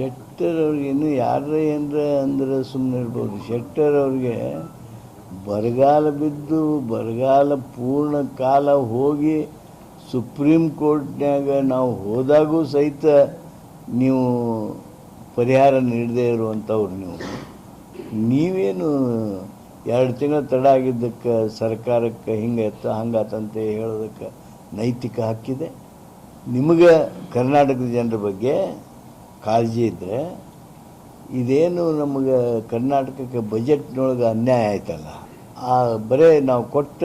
ಶೆಟ್ಟರ್ ಅವ್ರಿಗೆ ಇನ್ನು ಯಾರ ಏನರ ಅಂದ್ರೆ ಸುಮ್ಮನೆ ಇರ್ಬೋದು. ಶೆಟ್ಟರ್ ಅವ್ರಿಗೆ ಬರಗಾಲ ಬಿದ್ದು ಬರಗಾಲ ಪೂರ್ಣ ಕಾಲ ಹೋಗಿ ಸುಪ್ರೀಂ ಕೋರ್ಟ್ನಾಗ ನಾವು ಹೋದಾಗೂ ಸಹಿತ ನೀವು ಪರಿಹಾರ ನೀಡದೇ ಇರುವಂಥವ್ರು ನೀವು. ನೀವೇನು ಎರಡು ತಿಂಗಳ ತಡ ಆಗಿದ್ದಕ್ಕೆ ಸರ್ಕಾರಕ್ಕೆ ಹಿಂಗೆ ಎತ್ತ ಹಂಗಾತಂತೆ ಹೇಳೋದಕ್ಕೆ ನೈತಿಕ ಹಕ್ಕಿದೆ. ನಿಮಗೆ ಕರ್ನಾಟಕದ ಜನರ ಬಗ್ಗೆ ಕಾಳಜಿ ಇದ್ದರೆ ಇದೇನು ನಮಗೆ ಕರ್ನಾಟಕಕ್ಕೆ ಬಜೆಟ್ನೊಳಗೆ ಅನ್ಯಾಯ ಆಯ್ತಲ್ಲ, ಆ ಬರೀ ನಾವು ಕೊಟ್ಟ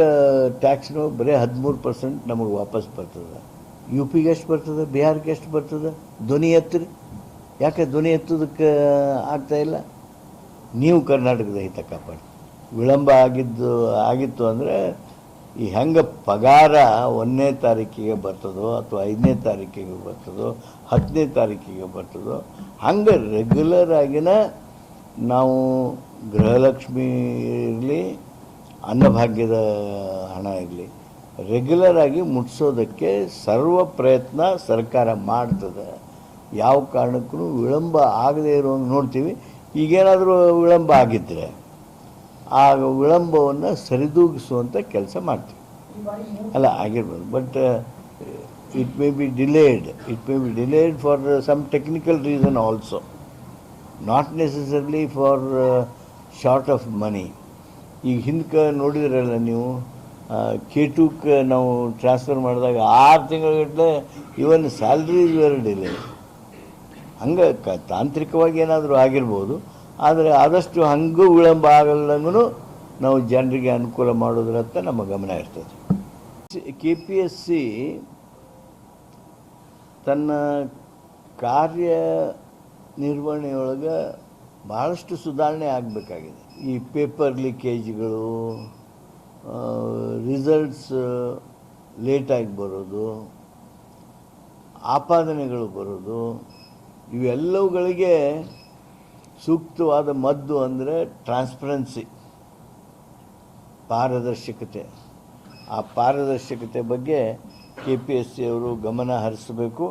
ಟ್ಯಾಕ್ಸ್ನು ಬರೀ ಹದಿಮೂರು ಪರ್ಸೆಂಟ್ ನಮಗೆ ವಾಪಸ್ ಬರ್ತದೆ. ಯು ಪಿಗೆ ಎಷ್ಟು ಬರ್ತದೆ? ಬಿಹಾರಕ್ಕೆ ಎಷ್ಟು ಬರ್ತದೆ? ಧ್ವನಿ ಎತ್ತರಿ. ಯಾಕೆ ಧ್ವನಿ ಎತ್ತೋದಕ್ಕೆ ಆಗ್ತಾಯಿಲ್ಲ ನೀವು ಕರ್ನಾಟಕದ ಹಿತ ಕಾಪಾಡಿ. ವಿಳಂಬ ಆಗಿದ್ದು, ಆಗಿತ್ತು ಅಂದರೆ ಈ ಹೆಂಗೆ ಪಗಾರ ಒಂದನೇ ತಾರೀಕಿಗೆ ಬರ್ತದೋ ಅಥವಾ ಐದನೇ ತಾರೀಕಿಗೆ ಬರ್ತದೋ, ಹತ್ತನೇ ತಾರೀಕಿಗೆ ಬರ್ತದೋ, ಹಂಗೆ ರೆಗ್ಯುಲರ್ ಆಗಿನ ನಾವು ಗೃಹಲಕ್ಷ್ಮಿ ಇರಲಿ, ಅನ್ನಭಾಗ್ಯದ ಹಣ ಇರಲಿ ರೆಗ್ಯುಲರ್ ಆಗಿ ಮುಟ್ಸೋದಕ್ಕೆ ಸರ್ವ ಪ್ರಯತ್ನ ಸರ್ಕಾರ ಮಾಡ್ತದೆ. ಯಾವ ಕಾರಣಕ್ಕೂ ವಿಳಂಬ ಆಗದೇ ಇರೋ ನೋಡ್ತೀವಿ. ಈಗೇನಾದರೂ ವಿಳಂಬ ಆಗಿದ್ದರೆ ಆ ವಿಳಂಬವನ್ನು ಸರಿದೂಗಿಸುವಂಥ ಕೆಲಸ ಮಾಡ್ತೀವಿ. ಅಲ್ಲ, ಆಗಿರ್ಬೋದು. But it may be delayed it may be delayed for some technical reason also not necessarily for short of money ಈಗ ಹಿಂದಕ್ಕೆ ನೋಡಿದ್ರಲ್ಲ ನೀವು ಕೆ ಟುಕ್ಕೆ ನಾವು ಟ್ರಾನ್ಸ್ಫರ್ ಮಾಡಿದಾಗ ಆರು ತಿಂಗಳಗಟ್ಟಲೆ ಇವನ್ ಸ್ಯಾಲ್ರೀಸ್ ಡಿಲೇ ಹಂಗೆ ಕ ತಾಂತ್ರಿಕವಾಗಿ ಏನಾದರೂ ಆಗಿರ್ಬೋದು. ಆದರೆ ಆದಷ್ಟು ಹಂಗೂ ವಿಳಂಬ ಆಗಲ್ಲಂಗೂ ನಾವು ಜನರಿಗೆ ಅನುಕೂಲ ಮಾಡೋದ್ರತ್ತ ನಮ್ಮ ಗಮನ ಇರ್ತದೆ. ಕೆ ಪಿ ಎಸ್ ಸಿ ತನ್ನ ಕಾರ್ಯ ನಿರ್ವಹಣೆಯೊಳಗೆ ಭಾಳಷ್ಟು ಸುಧಾರಣೆ ಆಗಬೇಕಾಗಿದೆ. ಈ ಪೇಪರ್ ಲೀಕೇಜ್ಗಳು ರಿಸಲ್ಟ್ಸ್ ಲೇಟಾಗಿ ಬರೋದು, ಆಪಾದನೆಗಳು ಬರೋದು, ಇವೆಲ್ಲವುಗಳಿಗೆ ಸೂಕ್ತವಾದ ಮದ್ದು ಅಂದರೆ ಟ್ರಾನ್ಸ್ಪರೆನ್ಸಿ ಪಾರದರ್ಶಕತೆ. ಆ ಪಾರದರ್ಶಕತೆ ಬಗ್ಗೆ ಕೆ ಪಿ ಎಸ್ ಸಿ ಅವರು ಗಮನ ಹರಿಸಬೇಕು.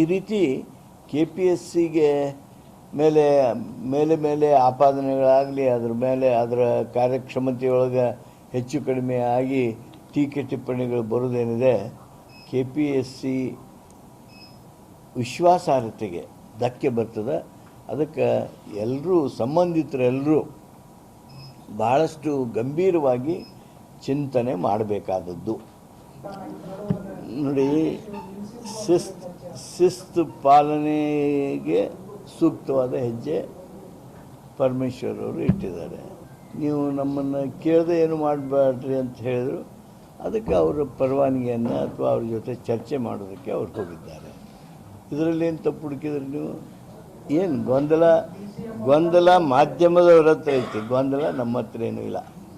ಈ ರೀತಿ ಕೆ ಪಿ ಎಸ್ ಸಿಗೆ ಮೇಲೆ ಮೇಲೆ ಮೇಲೆ ಆಪಾದನೆಗಳಾಗಲಿ, ಅದ್ರ ಮೇಲೆ ಅದರ ಕಾರ್ಯಕ್ಷಮತೆಯೊಳಗೆ ಹೆಚ್ಚು ಕಡಿಮೆ ಆಗಿ ಟೀಕೆ ಟಿಪ್ಪಣಿಗಳು ಬರೋದೇನಿದೆ ಕೆ ಪಿ ಎಸ್ ಸಿ ವಿಶ್ವಾಸಾರ್ಹತೆಗೆ ಧಕ್ಕೆ ಬರ್ತದೆ. ಅದಕ್ಕೆ ಎಲ್ಲರೂ ಸಂಬಂಧಿತರೆಲ್ಲರೂ ಭಾಳಷ್ಟು ಗಂಭೀರವಾಗಿ ಚಿಂತನೆ ಮಾಡಬೇಕಾದದ್ದು. ನೋಡಿ, ಶಿಸ್ತು ಶಿಸ್ತು ಪಾಲನೆಗೆ ಸೂಕ್ತವಾದ ಹೆಜ್ಜೆ ಪರಮೇಶ್ವರ್ ಅವರು ಇಟ್ಟಿದ್ದಾರೆ. ನೀವು ನಮ್ಮನ್ನು ಕೇಳದೆ ಏನು ಮಾಡಬೇಡ್ರಿ ಅಂತ ಹೇಳಿದರು. ಅದಕ್ಕೆ ಅವರ ಪರವಾನಗಿಯನ್ನು ಅಥವಾ ಅವ್ರ ಜೊತೆ ಚರ್ಚೆ ಮಾಡೋದಕ್ಕೆ ಅವ್ರು ಹೋಗಿದ್ದಾರೆ. ಇದರಲ್ಲಿ ಏನು ತಪ್ಪು ಹುಡುಕಿದ್ರಿ ನೀವು? ಏನು ಗೊಂದಲ? ಗೊಂದಲ ಮಾಧ್ಯಮದವ್ರ ಹತ್ರ ಐತಿ. ಗೊಂದಲ ನಮ್ಮ ಹತ್ರ ಏನೂ ಇಲ್ಲ.